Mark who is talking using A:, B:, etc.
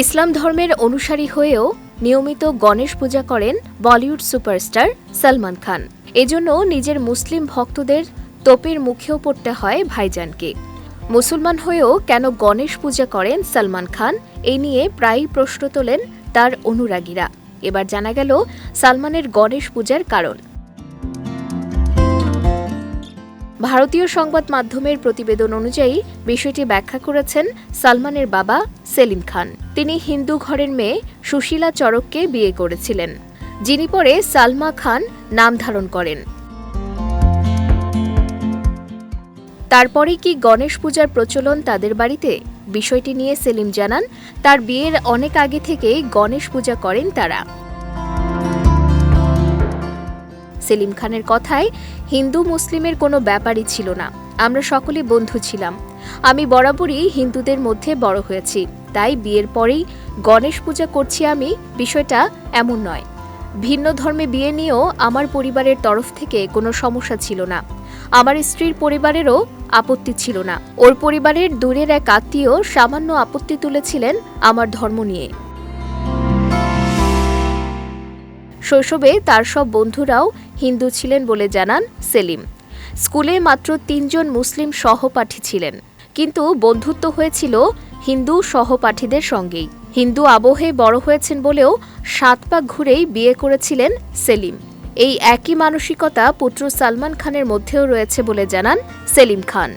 A: ইসলাম ধর্মের অনুসারী হয়েও নিয়মিত গণেশ পূজা করেন বলিউড সুপারস্টার সালমান খান। এজন্য নিজের মুসলিম ভক্তদের তোপের মুখেও পড়তে হয় ভাইজানকে। মুসলমান হয়েও কেন গণেশ পূজা করেন সালমান খান এই নিয়ে প্রায়ই প্রশ্ন তোলেন তার অনুরাগীরা। এবার জানা গেল সালমানের গণেশ পূজার কারণ। ভারতীয় সংবাদ মাধ্যমের প্রতিবেদন অনুযায়ী বিষয়টি ব্যাখ্যা করেছেন সালমানের বাবা সেলিম খান। তিনি হিন্দু ঘরের মেয়ে সুশীলা চরককে বিয়ে করেছিলেন, যিনি পরে সালমা খান নাম ধারণ করেন। তারপরে কি গণেশ পূজার প্রচলন তাদের বাড়িতে? বিষয়টি নিয়ে সেলিম জানান, তার বিয়ের অনেক আগে থেকেই গণেশ পূজা করেন তারা। সেলিম খানের কথায় হিন্দু মুসলিমের কোনো ব্যাপারই ছিল না। আমরা সকলে বন্ধু ছিলাম। আমি বরাবরই হিন্দুদের মধ্যে বড় হয়েছি। তাই বিয়ের পরেই গণেশ পূজা করছি আমি, বিষয়টা এমন নয়। ভিন্ন ধর্মে বিয়ে নিয়েও আমার পরিবারের তরফ থেকে কোনো সমস্যা ছিল না। আমার স্ত্রীর পরিবারেরও আপত্তি ছিল না। ওর পরিবারের দূরের এক আত্মীয় সামান্য আপত্তি তুলেছিলেন আমার ধর্ম নিয়ে। শৈশবে তার সব বন্ধুরাও হিন্দু ছিলেন বলে জানান সেলিম। স্কুলে মাত্র তিনজন মুসলিম সহপাঠী ছিলেন। কিন্তু বন্ধুত্ব হয়েছিল হিন্দু সহপাঠীদের সঙ্গেই। হিন্দু আবহে বড় হয়েছেন বলেও সাত পাক ঘুরেই বিয়ে করেছিলেন সেলিম। এই একই মানসিকতা পুত্র সালমান খানের মধ্যেও রয়েছে বলে জানান সেলিম খান।